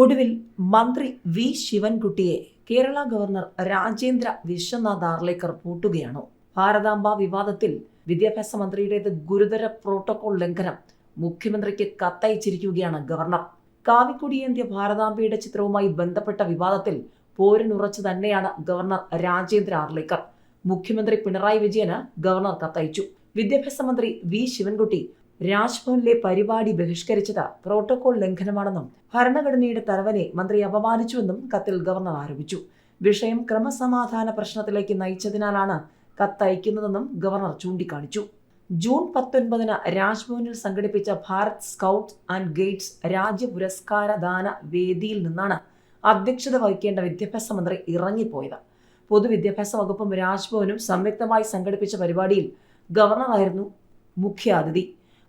ഒടുവിൽ മന്ത്രി വി ശിവൻകുട്ടിയെ കേരള ഗവർണർ രാജേന്ദ്ര വിശ്വനാഥ് ആർലേക്കർ പൂട്ടുകയാണോ. ഭാരതാംബ വിവാദത്തിൽ വിദ്യാഭ്യാസ മന്ത്രിയുടേത് ഗുരുതര പ്രോട്ടോകോൾ ലംഘനം മുഖ്യമന്ത്രിക്ക് കത്തയച്ചിരിക്കുകയാണ് ഗവർണർ. കാവിക്കൊടിയേന്ത്യ ഭാരതാംബയുടെ ചിത്രവുമായി ബന്ധപ്പെട്ട വിവാദത്തിൽ പോരിനുറച്ചു തന്നെയാണ് ഗവർണർ രാജേന്ദ്ര ആർലേക്കർ. മുഖ്യമന്ത്രി പിണറായി വിജയന് ഗവർണർ കത്തയച്ചു. വിദ്യാഭ്യാസ മന്ത്രി വി ശിവൻകുട്ടി രാജ്ഭവനിലെ പരിപാടി ബഹിഷ്കരിച്ചത് പ്രോട്ടോകോൾ ലംഘനമാണെന്നും ഭരണഘടനയുടെ തലവനെ മന്ത്രി അപമാനിച്ചുവെന്നും കത്തിൽ ഗവർണർ ആരോപിച്ചു. വിഷയം ക്രമസമാധാന പ്രശ്നത്തിലേക്ക് നയിച്ചതിനാലാണ് കത്തയക്കുന്നതെന്നും ഗവർണർ ചൂണ്ടിക്കാണിച്ചു. ജൂൺ പത്തൊൻപതിന് രാജ്ഭവനിൽ സംഘടിപ്പിച്ച ഭാരത് സ്കൗട്ട്സ് ആൻഡ് ഗൈഡ്സ് രാജ്യ പുരസ്കാര ദാന വേദിയിൽ നിന്നാണ് അധ്യക്ഷത വഹിക്കേണ്ട വിദ്യാഭ്യാസ മന്ത്രി ഇറങ്ങിപ്പോയത്. പൊതുവിദ്യാഭ്യാസ വകുപ്പും രാജ്ഭവനും സംയുക്തമായി സംഘടിപ്പിച്ച പരിപാടിയിൽ ഗവർണറായിരുന്നു മുഖ്യാതിഥി.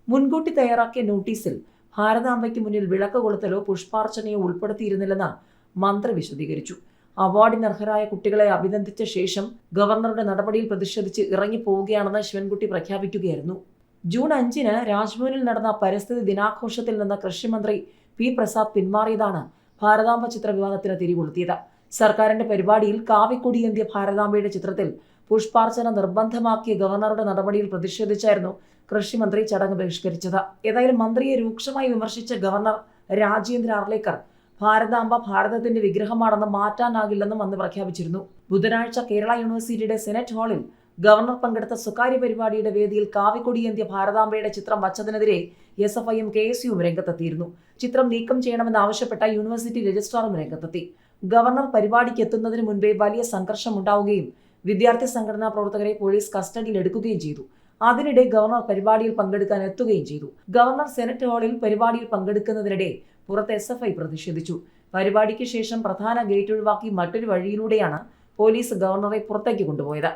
മുൻകൂട്ടി തയ്യാറാക്കിയ നോട്ടീസിൽ ഭാരതാംബയ്ക്ക് മുന്നിൽ വിളക്ക് കൊളുത്തലോ പുഷ്പാർച്ചനയോ ഉൾപ്പെടുത്തിയിരുന്നില്ലെന്ന് മന്ത്രി വിശദീകരിച്ചു. അവാർഡിനർഹരായ കുട്ടികളെ അഭിനന്ദിച്ച ശേഷം ഗവർണറുടെ നടപടിയിൽ പ്രതിഷേധിച്ച് ഇറങ്ങിപ്പോവുകയാണെന്ന് ശിവൻകുട്ടി പ്രഖ്യാപിക്കുകയായിരുന്നു. ജൂൺ അഞ്ചിന് രാജ്ഭവനിൽ നടന്ന പരിസ്ഥിതി ദിനാഘോഷത്തിൽ നിന്ന് കൃഷിമന്ത്രി പി പ്രസാദ് പിന്മാറിയതാണ് ഭാരതാംബ ചിത്ര വിവാദത്തിന് തിരികൊളുത്തിയത്. സർക്കാരിന്റെ പരിപാടിയിൽ കാവിക്കൊടിയേന്ത്യ ഭാരതാംബയുടെ ചിത്രത്തിൽ പുഷ്പാർച്ചന നിർബന്ധമാക്കിയ ഗവർണറുടെ നടപടിയിൽ പ്രതിഷേധിച്ചായിരുന്നു കൃഷിമന്ത്രി ചടങ്ങ് ബഹിഷ്കരിച്ചത്. ഏതായാലും മന്ത്രിയെ രൂക്ഷമായി വിമർശിച്ച ഗവർണർ രാജേന്ദ്ര ആർലേക്കർ ഭാരതാംബ ഭാരതത്തിന്റെ വിഗ്രഹമാണെന്ന് മാറ്റാനാകില്ലെന്നും അന്ന് പ്രഖ്യാപിച്ചിരുന്നു. ബുധനാഴ്ച കേരള യൂണിവേഴ്സിറ്റിയുടെ സെനറ്റ് ഹാളിൽ ഗവർണർ പങ്കെടുത്ത സ്വകാര്യ പരിപാടിയുടെ വേദിയിൽ കാവിക്കൊടിയേന്ത്യ ഭാരതാംബയുടെ ചിത്രം വച്ചതിനെതിരെ എസ് എഫ് ഐയും കെ എസ് യുവും രംഗത്തെത്തിയിരുന്നു. ചിത്രം നീക്കം ചെയ്യണമെന്നാവശ്യപ്പെട്ട യൂണിവേഴ്സിറ്റി രജിസ്ട്രാറും രംഗത്തെത്തി. ഗവർണർ പരിപാടിക്ക് എത്തുന്നതിന് മുൻപേ വലിയ സംഘർഷം ഉണ്ടാവുകയും വിദ്യാർത്ഥി സംഘടനാ പ്രവർത്തകരെ പോലീസ് കസ്റ്റഡിയിൽ എടുക്കുകയും ചെയ്തു. അതിനിടെ ഗവർണർ പരിപാടിയിൽ പങ്കെടുക്കാൻ എത്തുകയും ചെയ്തു. ഗവർണർ സെനറ്റ് ഹാളിൽ പരിപാടിയിൽ പങ്കെടുക്കുന്നതിനിടെ പുറത്ത് എസ് എഫ് ഐ പ്രതിഷേധിച്ചു. പരിപാടിക്ക് ശേഷം പ്രധാന ഗേറ്റ് ഒഴിവാക്കി മറ്റൊരു വഴിയിലൂടെയാണ് പോലീസ് ഗവർണറെ പുറത്തേക്ക് കൊണ്ടുപോയത്.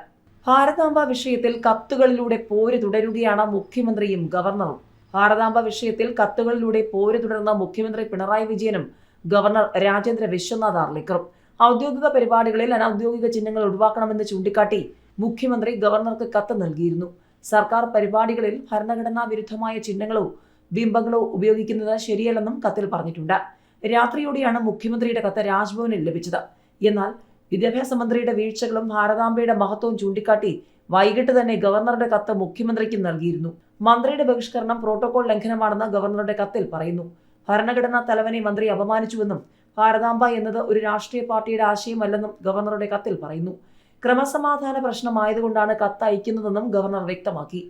ഭാരതാംബ വിഷയത്തിൽ കത്തുകളിലൂടെ പോര് തുടരുകയാണ് മുഖ്യമന്ത്രിയും ഗവർണറും. ഭാരതാംബ വിഷയത്തിൽ കത്തുകളിലൂടെ പോര് തുടർന്ന മുഖ്യമന്ത്രി പിണറായി വിജയനും ഗവർണർ രാജേന്ദ്ര വിശ്വനാഥ് ആർലേക്കറും. ഔദ്യോഗിക പരിപാടികളിൽ അനൌദ്യോഗിക ചിഹ്നങ്ങൾ ഒഴിവാക്കണമെന്ന് ചൂണ്ടിക്കാട്ടി മുഖ്യമന്ത്രി ഗവർണർക്ക് കത്ത് നൽകിയിരുന്നു. സർക്കാർ പരിപാടികളിൽ ഭരണഘടനാ വിരുദ്ധമായ ചിഹ്നങ്ങളോ ബിംബങ്ങളോ ഉപയോഗിക്കുന്നത് ശരിയല്ലെന്നും കത്തിൽ പറഞ്ഞിട്ടുണ്ട്. രാത്രിയോടെയാണ് മുഖ്യമന്ത്രിയുടെ കത്ത് രാജ്ഭവനിൽ ലഭിച്ചത്. എന്നാൽ വിദ്യാഭ്യാസ മന്ത്രിയുടെ വീഴ്ചകളും ഭാരതാംബയുടെ മഹത്വവും ചൂണ്ടിക്കാട്ടി വൈകിട്ട് തന്നെ ഗവർണറുടെ കത്ത് മുഖ്യമന്ത്രിക്ക് നൽകിയിരുന്നു. മന്ത്രിയുടെ ബഹിഷ്കരണം പ്രോട്ടോകോൾ ലംഘനമാണെന്ന് ഗവർണറുടെ കത്തിൽ പറയുന്നു. ഭരണഘടനാ തലവനെ മന്ത്രി അപമാനിച്ചുവെന്നും ഭാരതാംബ എന്നത് ഒരു രാഷ്ട്രീയ പാർട്ടിയുടെ ആശയമല്ലെന്നും ഗവർണറുടെ കത്തിൽ പറയുന്നു. ക്രമസമാധാന പ്രശ്നമായതുകൊണ്ടാണ് കത്ത് അയക്കുന്നതെന്നും ഗവർണർ വ്യക്തമാക്കി.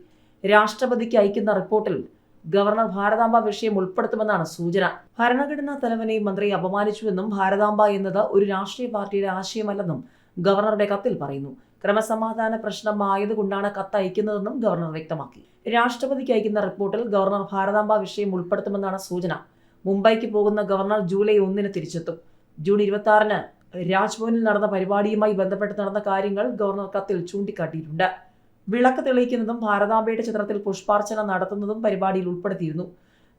രാഷ്ട്രപതിക്ക് അയക്കുന്ന റിപ്പോർട്ടിൽ ഗവർണർ ഭാരതാംബ വിഷയം ഉൾപ്പെടുത്തുമെന്നാണ് സൂചന. ഭരണഘടനാ തലവനെ മന്ത്രി അപമാനിച്ചുവെന്നും ഭാരതാംബ എന്നത് ഒരു രാഷ്ട്രീയ പാർട്ടിയുടെ ആശയമല്ലെന്നും ഗവർണറുടെ കത്തിൽ പറയുന്നു. ക്രമസമാധാന പ്രശ്നമായതുകൊണ്ടാണ് കത്ത് അയക്കുന്നതെന്നും ഗവർണർ വ്യക്തമാക്കി. രാഷ്ട്രപതിക്ക് അയക്കുന്ന റിപ്പോർട്ടിൽ ഗവർണർ ഭാരതാംബ വിഷയം ഉൾപ്പെടുത്തുമെന്നാണ് സൂചന. മുംബൈക്ക് പോകുന്ന ഗവർണർ ജൂലൈ ഒന്നിന് തിരിച്ചെത്തും. ജൂൺ ഇരുപത്തി ആറിന് രാജ്ഭവനിൽ നടന്ന പരിപാടിയുമായി ബന്ധപ്പെട്ട് നടന്ന കാര്യങ്ങൾ ഗവർണർ കത്തിൽ ചൂണ്ടിക്കാട്ടിയിട്ടുണ്ട്. വിളക്ക് തെളിയിക്കുന്നതും ഭാരതാംബയുടെ ചിത്രത്തിൽ പുഷ്പാർച്ചന നടത്തുന്നതും പരിപാടിയിൽ ഉൾപ്പെടുത്തിയിരുന്നു.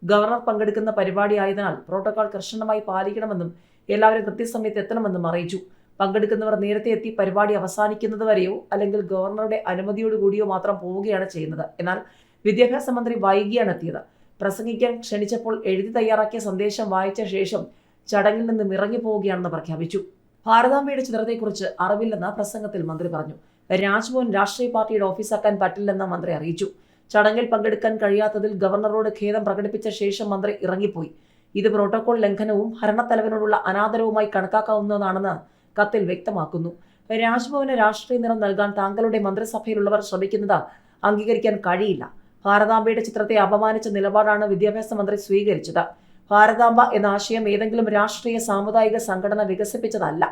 ഗവർണർ പങ്കെടുക്കുന്ന പരിപാടി ആയതിനാൽ പ്രോട്ടോകോൾ കർശനമായി പാലിക്കണമെന്നും എല്ലാവരും കൃത്യസമയത്ത് എത്തണമെന്നും അറിയിച്ചു. പങ്കെടുക്കുന്നവർ നേരത്തെ എത്തി പരിപാടി അവസാനിക്കുന്നതുവരെയോ അല്ലെങ്കിൽ ഗവർണറുടെ അനുമതിയോടുകൂടിയോ മാത്രം പോവുകയാണ് ചെയ്യുന്നത്. എന്നാൽ വിദ്യാഭ്യാസ മന്ത്രി വൈകിയാണ് എത്തിയത്. പ്രസംഗിക്കാൻ ക്ഷണിച്ചപ്പോൾ എഴുതി തയ്യാറാക്കിയ സന്ദേശം വായിച്ച ശേഷം ചടങ്ങിൽ നിന്നും ഇറങ്ങിപ്പോവുകയാണെന്ന് പ്രഖ്യാപിച്ചു. ഭാരതാംബയുടെ ചിത്രത്തെക്കുറിച്ച് അറിവില്ലെന്ന് പ്രസംഗത്തിൽ മന്ത്രി പറഞ്ഞു. രാജ്ഭവൻ രാഷ്ട്രീയ പാർട്ടിയുടെ ഓഫീസാക്കാൻ പറ്റില്ലെന്ന് മന്ത്രി അറിയിച്ചു. ചടങ്ങിൽ പങ്കെടുക്കാൻ കഴിയാത്തതിൽ ഗവർണറോട് ഖേദം പ്രകടിപ്പിച്ച ശേഷം മന്ത്രി ഇറങ്ങിപ്പോയി. ഇത് പ്രോട്ടോകോൾ ലംഘനവും ഭരണത്തലവനോടുള്ള അനാദരവുമായി കണക്കാക്കാവുന്നതാണെന്ന് കത്തിൽ വ്യക്തമാക്കുന്നു. രാജ്ഭവന് രാഷ്ട്രീയ നിറം നൽകാൻ താങ്കളുടെ മന്ത്രിസഭയിലുള്ളവർ ശ്രമിക്കുന്നത് അംഗീകരിക്കാൻ കഴിയില്ല. ഭാരതാംബയുടെ ചിത്രത്തെ അപമാനിച്ച നിലപാടാണ് വിദ്യാഭ്യാസ മന്ത്രി സ്വീകരിച്ചത്. ഭാരതാംബ എന്ന ആശയം ഏതെങ്കിലും രാഷ്ട്രീയ സാമുദായിക സംഘടന വികസിപ്പിച്ചതല്ല.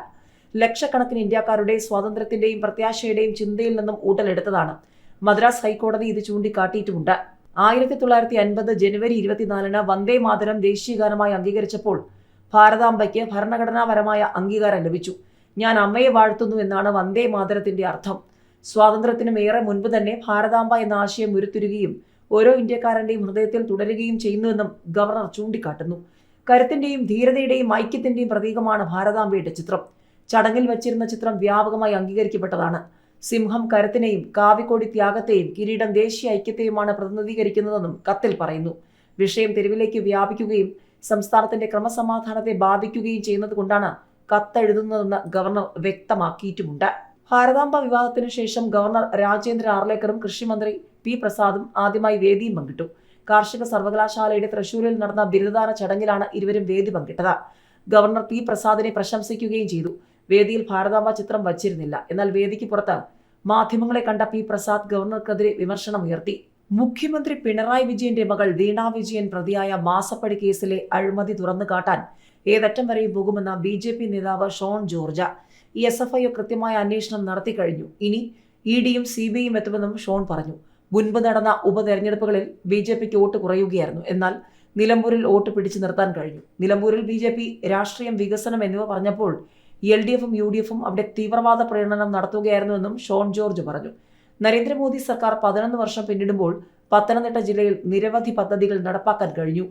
ലക്ഷക്കണക്കിന് ഇന്ത്യക്കാരുടെ സ്വാതന്ത്ര്യത്തിന്റെയും പ്രത്യാശയുടെയും ചിന്തയിൽ നിന്നും ഊട്ടലെടുത്തതാണ്. മദ്രാസ് ഹൈക്കോടതി ഇത് ചൂണ്ടിക്കാട്ടിയിട്ടുമുണ്ട്. ആയിരത്തി തൊള്ളായിരത്തി അൻപത് ജനുവരി ഇരുപത്തിനാലിന് വന്ദേ മാതരം ദേശീയഗാനമായി അംഗീകരിച്ചപ്പോൾ ഭാരതാംബയ്ക്ക് ഭരണഘടനാപരമായ അംഗീകാരം ലഭിച്ചു. ഞാൻ അമ്മയെ വാഴ്ത്തുന്നു എന്നാണ് വന്ദേ മാതരത്തിന്റെ അർത്ഥം. സ്വാതന്ത്ര്യത്തിനും ഏറെ മുൻപ് തന്നെ ഭാരതാംബ എന്ന ആശയം ഉരുത്തിരുകയും ഓരോ ഇന്ത്യക്കാരന്റെയും ഹൃദയത്തിൽ തുടരുകയും ചെയ്യുന്നുവെന്നും ഗവർണർ ചൂണ്ടിക്കാട്ടുന്നു. കരുത്തിന്റെയും ധീരതയുടെയും ഐക്യത്തിന്റെയും പ്രതീകമാണ് ഭാരതാംബയുടെ ചിത്രം. ചടങ്ങിൽ വച്ചിരുന്ന ചിത്രം വ്യാപകമായി അംഗീകരിക്കപ്പെട്ടതാണ്. സിംഹം കരുത്തിനെയും കാവിക്കോടി ത്യാഗത്തെയും കിരീടം ദേശീയ ഐക്യത്തെയുമാണ് പ്രതിനിധീകരിക്കുന്നതെന്നും കത്തിൽ പറയുന്നു. വിഷയം തെരുവിലേക്ക് വ്യാപിക്കുകയും സംസ്ഥാനത്തിന്റെ ക്രമസമാധാനത്തെ ബാധിക്കുകയും ചെയ്യുന്നത് കൊണ്ടാണ് കത്തെഴുതുന്നതെന്ന് ഗവർണർ വ്യക്തമാക്കിയിട്ടുമുണ്ട്. ഭാരതാംബ വിവാദത്തിനു ശേഷം ഗവർണർ രാജേന്ദ്ര ആർലേക്കറും കൃഷിമന്ത്രി പി പ്രസാദും ആദ്യമായി വേദിയും പങ്കിട്ടു. കാർഷിക സർവകലാശാലയുടെ തൃശൂരിൽ നടന്ന ബിരുദദാന ചടങ്ങിലാണ് ഇരുവരും വേദി പങ്കിട്ടത്. ഗവർണർ പി പ്രസാദിനെ പ്രശംസിക്കുകയും ചെയ്തു. വേദിയിൽ ഭാരതാംബ ചിത്രം വച്ചിരുന്നില്ല. എന്നാൽ വേദിക്ക് പുറത്ത് മാധ്യമങ്ങളെ കണ്ട പി പ്രസാദ് ഗവർണർക്കെതിരെ വിമർശനം ഉയർത്തി. മുഖ്യമന്ത്രി പിണറായി വിജയന്റെ മകൾ വീണ വിജയൻ പ്രതിയായ മാസപ്പടി കേസിലെ അഴിമതി തുറന്നു കാട്ടാൻ ഏതറ്റം വരെയും പോകുമെന്ന ബി നേതാവ് Shone George S F I കൃത്യമായ അന്വേഷണം നടത്തി കഴിഞ്ഞു. ഇനി ഇ ഡിയും സി ബി ഐയും എത്തുമെന്നും ഷോൺ പറഞ്ഞു. മുൻപ് നടന്ന ഉപതെരഞ്ഞെടുപ്പുകളിൽ ബി ജെ പിക്ക് വോട്ട് കുറയുകയായിരുന്നു. എന്നാൽ നിലമ്പൂരിൽ വോട്ട് പിടിച്ചു നിർത്താൻ കഴിഞ്ഞു. നിലമ്പൂരിൽ ബി ജെ പി രാഷ്ട്രീയം വികസനം എന്നിവ പറഞ്ഞപ്പോൾ എൽ ഡി എഫും യു ഡി എഫും അവിടെ തീവ്രവാദ പ്രകടനം നടത്തുകയായിരുന്നുവെന്നും ഷോൺ ജോർജ് പറഞ്ഞു. നരേന്ദ്രമോദി സർക്കാർ പതിനൊന്ന് വർഷം പിന്നിടുമ്പോൾ പത്തനംതിട്ട ജില്ലയിൽ നിരവധി പദ്ധതികൾ നടപ്പാക്കാൻ കഴിഞ്ഞു.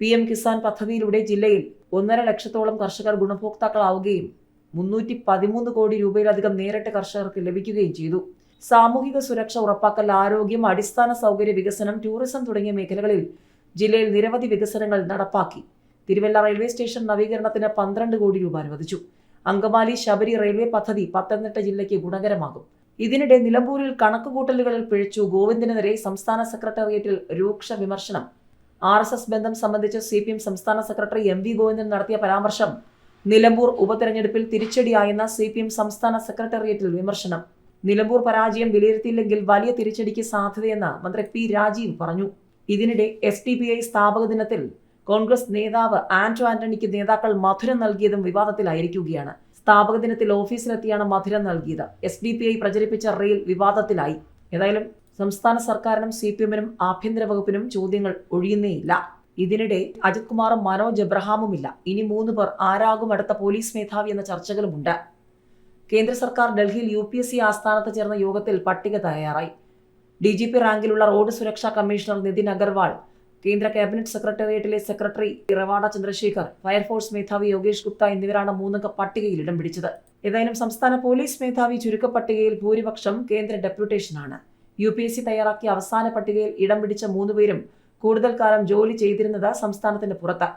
പി എം കിസാൻ പദ്ധതിയിലൂടെ ജില്ലയിൽ ഒന്നര ലക്ഷത്തോളം കർഷകർ ഗുണഭോക്താക്കളാവുകയും മുന്നൂറ്റി പതിമൂന്ന് കോടി രൂപയിലധികം നേരിട്ട് കർഷകർക്ക് ലഭിക്കുകയും ചെയ്തു. സാമൂഹിക സുരക്ഷ ഉറപ്പാക്കൽ ആരോഗ്യം അടിസ്ഥാന സൗകര്യ വികസനം ടൂറിസം തുടങ്ങിയ മേഖലകളിൽ ജില്ലയിൽ നിരവധി വികസനങ്ങൾ നടപ്പാക്കി. തിരുവല്ല റെയിൽവേ സ്റ്റേഷൻ നവീകരണത്തിന് പന്ത്രണ്ട് കോടി രൂപ അനുവദിച്ചു. അങ്കമാലി ശബരി റെയിൽവേ പദ്ധതി പത്തനംതിട്ട ജില്ലയ്ക്ക് ഗുണകരമാകും. ഇതിനിടെ നിലമ്പൂരിൽ കണക്കുകൂട്ടലുകളിൽ പിഴച്ചു ഗോവിന്ദനെതിരെ സംസ്ഥാന സെക്രട്ടേറിയറ്റിൽ രൂക്ഷ വിമർശനം. ആർ ബന്ധം സംബന്ധിച്ച് സി സംസ്ഥാന സെക്രട്ടറി എം വി ഗോവിന്ദൻ നടത്തിയ പരാമർശം നിലമ്പൂർ ഉപതെരഞ്ഞെടുപ്പിൽ തിരിച്ചടിയായെന്ന സി പി എം സംസ്ഥാന സെക്രട്ടേറിയറ്റിൽ വിമർശനം. നിലമ്പൂർ പരാജയം വിലയിരുത്തിയില്ലെങ്കിൽ വലിയ തിരിച്ചടിക്ക് സാധ്യതയെന്ന് മന്ത്രി പി രാജീവ് പറഞ്ഞു. ഇതിനിടെ എസ് ഡി പി ഐ സ്ഥാപക ദിനത്തിൽ കോൺഗ്രസ് നേതാവ് ആന്റോ ആന്റണിക്ക് നേതാക്കൾ മധുരം നൽകിയതും വിവാദത്തിലായിരിക്കുകയാണ്. സ്ഥാപക ദിനത്തിൽ ഓഫീസിലെത്തിയാണ് മധുരം നൽകിയത്. എസ് ഡി പി ഐ പ്രചരിപ്പിച്ച റെയിൽ വിവാദത്തിലായി. ഏതായാലും സംസ്ഥാന സർക്കാരിനും സി പി എമ്മിനും ആഭ്യന്തര വകുപ്പിനും ചോദ്യങ്ങൾ ഒഴിയുന്നേയില്ല. ഇതിനിടെ അജിത് കുമാറും മനോജ് എബ്രഹാമുമില്ല. ഇനി മൂന്ന് പേർ ആരാകും അടുത്ത പോലീസ് മേധാവി എന്ന ചർച്ചകളുമുണ്ട്. കേന്ദ്ര സർക്കാർ ഡൽഹിയിൽ യു പി എസ് സി ആസ്ഥാനത്ത് ചേർന്ന യോഗത്തിൽ പട്ടിക തയ്യാറായി. ഡി ജി പി റാങ്കിലുള്ള റോഡ് സുരക്ഷാ കമ്മീഷണർ നിതിൻ അഗർവാൾ കേന്ദ്ര cabinet സെക്രട്ടേറിയറ്റിലെ secretary Ravada Chandrasekhar fire force മേധാവി യോഗേഷ് ഗുപ്ത എന്നിവരാണ് മൂന്നംഗ പട്ടികയിൽ ഇടം പിടിച്ചത്. ഏതായാലും സംസ്ഥാന പോലീസ് മേധാവി ചുരുക്കപ്പട്ടികയിൽ ഭൂരിപക്ഷം കേന്ദ്ര ഡെപ്യൂട്ടേഷനാണ്. യു പി എസ് സി തയ്യാറാക്കിയ അവസാന പട്ടികയിൽ ഇടം പിടിച്ച മൂന്നുപേരും കൂടുതൽ കാലം ജോലി ചെയ്തിരുന്നത് സംസ്ഥാനത്തിന് പുറത്ത്.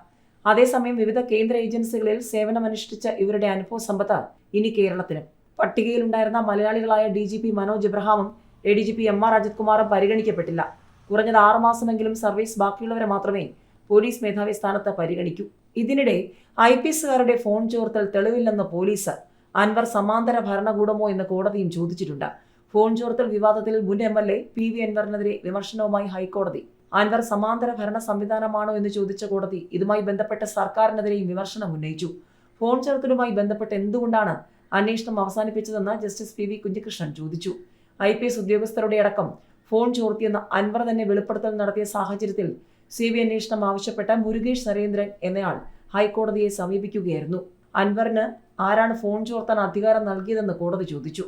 അതേസമയം വിവിധ കേന്ദ്ര ഏജൻസികളിൽ സേവനമനുഷ്ഠിച്ച ഇവരുടെ അനുഭവ സമ്പത്ത് ഇനി കേരളത്തിനും പട്ടികയിലുണ്ടായിരുന്ന മലയാളികളായ D G P Manoj എബ്രഹാമും A D G P M R Ajith കുമാറും പരിഗണിക്കപ്പെട്ടില്ല. കുറഞ്ഞത് ആറുമാസമെങ്കിലും സർവീസ് ബാക്കിയുള്ളവരെ മാത്രമേ പോലീസ് മേധാവി സ്ഥാനത്ത് പരിഗണിക്കൂ. ഇതിനിടെ ഐ പി എസുകാരുടെ ഫോൺ ചോർത്തൽ തെളിവില്ലെന്ന് പോലീസ് അൻവർ സമാന്തര ഭരണകൂടമോ എന്ന് കോടതിയും ചോദിച്ചിട്ടുണ്ട്. ഫോൺ ചോർത്തൽ വിവാദത്തിൽ മുൻ M L A P V അൻവറിനെതിരെ വിമർശനവുമായി ഹൈക്കോടതി അൻവർ സമാന്തര ഭരണ സംവിധാനമാണോ എന്ന് ചോദിച്ച കോടതി ഇതുമായി ബന്ധപ്പെട്ട സർക്കാരിനെതിരെയും വിമർശനം ഉന്നയിച്ചു. ഫോൺ ചേർത്തലുമായി ബന്ധപ്പെട്ട് എന്തുകൊണ്ടാണ് അന്വേഷണം അവസാനിപ്പിച്ചതെന്ന് ജസ്റ്റിസ് പി വി കുഞ്ഞികൃഷ്ണൻ ചോദിച്ചു. ഐ പി എസ് ഉദ്യോഗസ്ഥരുടെ അടക്കം ഫോൺ ചോർത്തിയെന്ന് അൻവർ തന്നെ വെളിപ്പെടുത്തൽ നടത്തിയ സാഹചര്യത്തിൽ സി ബി അന്വേഷണം ആവശ്യപ്പെട്ട മുരുകേഷ് നരേന്ദ്രൻ എന്നയാൾ ഹൈക്കോടതിയെ സമീപിക്കുകയായിരുന്നു. അൻവറിന് ആരാണ് ഫോൺ ചോർത്താൻ അധികാരം നൽകിയതെന്ന് കോടതി ചോദിച്ചു.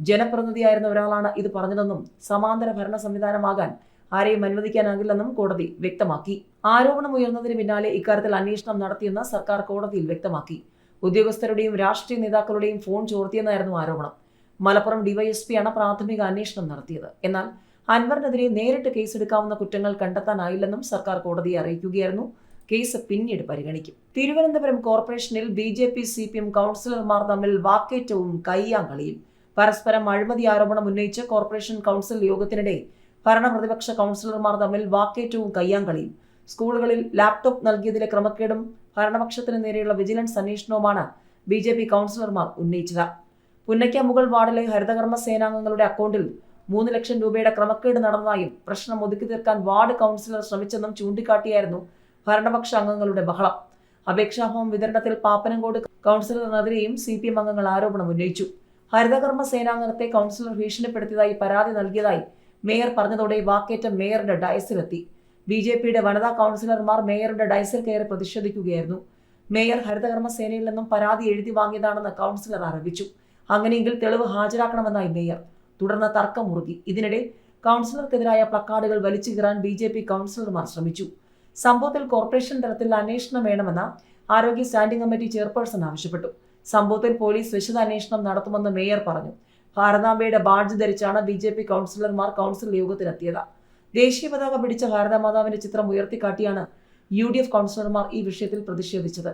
ജനപ്രതിനിധിയായിരുന്ന ഒരാളാണ് ഇത് പറഞ്ഞതെന്നും സമാന്തര ഭരണ സംവിധാനമാകാൻ ആരെയും അനുവദിക്കാനാകില്ലെന്നും കോടതി വ്യക്തമാക്കി. ആരോപണം ഉയർന്നതിന് പിന്നാലെ ഇക്കാര്യത്തിൽ അന്വേഷണം നടത്തിയെന്ന് സർക്കാർ കോടതിയിൽ വ്യക്തമാക്കി. ഉദ്യോഗസ്ഥരുടെയും രാഷ്ട്രീയ നേതാക്കളുടെയും ഫോൺ ചോർത്തിയെന്നായിരുന്നു ആരോപണം. മലപ്പുറം ഡിവൈഎസ്പിയാണ് പ്രാഥമിക അന്വേഷണം നടത്തിയത്. എന്നാൽ അൻവറിനെതിരെ നേരിട്ട് കേസെടുക്കാവുന്ന കുറ്റങ്ങൾ കണ്ടെത്താനായില്ലെന്നും സർക്കാർ കോടതിയെ അറിയിക്കുകയായിരുന്നു. കേസ് പിന്നീട് പരിഗണിക്കും. തിരുവനന്തപുരം കോർപ്പറേഷനിൽ B J P C P M കൗൺസിലർമാർ തമ്മിൽ വാക്കേറ്റവും കയ്യാങ്കളിയും. പരസ്പരം അഴിമതി ആരോപണം ഉന്നയിച്ച് കോർപ്പറേഷൻ കൗൺസിൽ യോഗത്തിനിടെ ഭരണപ്രതിപക്ഷ കൗൺസിലർമാർ തമ്മിൽ വാക്കേറ്റവും കയ്യാങ്കളിയും. സ്കൂളുകളിൽ ലാപ്ടോപ്പ് നൽകിയതിലെ ക്രമക്കേടും ഭരണപക്ഷത്തിന് നേരെയുള്ള വിജിലൻസ് അന്വേഷണവുമാണ് ബി ജെ പി കൗൺസിലർമാർ ഉന്നയിച്ചത്. പുന്നയ്ക്ക മുകൾ വാർഡിലെ ഹരിതകർമ്മ സേനാംഗങ്ങളുടെ അക്കൗണ്ടിൽ മൂന്ന് ലക്ഷം രൂപയുടെ ക്രമക്കേട് നടന്നതായും പ്രശ്നം ഒതുക്കി തീർക്കാൻ വാർഡ് കൗൺസിലർ ശ്രമിച്ചെന്നും ചൂണ്ടിക്കാട്ടിയായിരുന്നു ഭരണപക്ഷ അംഗങ്ങളുടെ ബഹളം. അപേക്ഷാഫോം വിതരണത്തിൽ പാപ്പനംകോട് കൗൺസിലറിനെതിരെയും സി പി എം അംഗങ്ങൾ ആരോപണം ഉന്നയിച്ചു. ഹരിതകർമ്മ സേനാംഗത്തെ കൗൺസിലർ ഭീഷണിപ്പെടുത്തിയതായി പരാതി നൽകിയതായി മേയർ പറഞ്ഞതോടെ വാക്കേറ്റം മേയറുടെ ഡയസിലെത്തി. ബി ജെ പിയുടെ വനിതാ കൗൺസിലർമാർ മേയറുടെ ഡയസിൽ കയറി പ്രതിഷേധിക്കുകയായിരുന്നു. മേയർ ഹരിതകർമ്മ സേനയിൽ നിന്നും പരാതി എഴുതി വാങ്ങിയതാണെന്ന് കൗൺസിലർ ആരോപിച്ചു. അങ്ങനെയെങ്കിൽ തെളിവ് ഹാജരാക്കണമെന്നായി മേയർ. തുടർന്ന് തർക്കം മുറുകി. ഇതിനിടെ കൗൺസിലർക്കെതിരായ പ്ലക്കാർഡുകൾ വലിച്ചു കീറാൻ ബി ജെ പി കൗൺസിലർമാർ ശ്രമിച്ചു. സംഭവത്തിൽ കോർപ്പറേഷൻ തലത്തിൽ അന്വേഷണം വേണമെന്ന ആരോഗ്യ സ്റ്റാൻഡിംഗ് കമ്മിറ്റി ചെയർപേഴ്സൺ ആവശ്യപ്പെട്ടു. സംഭവത്തിൽ പോലീസ് വിശദ അന്വേഷണം നടത്തുമെന്ന് മേയർ പറഞ്ഞു. ഭാരതാംബയുടെ ബാഡ്ജ് ധരിച്ചാണ് ബി ജെ പി കൗൺസിലർമാർ കൗൺസിൽ യോഗത്തിലെത്തിയത് ദേശീയ പതാക പിടിച്ച ഭാരതമാതാവിന്റെ ചിത്രം ഉയർത്തിക്കാട്ടിയാണ് യു ഡി എഫ് കൗൺസിലർമാർ ഈ വിഷയത്തിൽ പ്രതിഷേധിച്ചത്.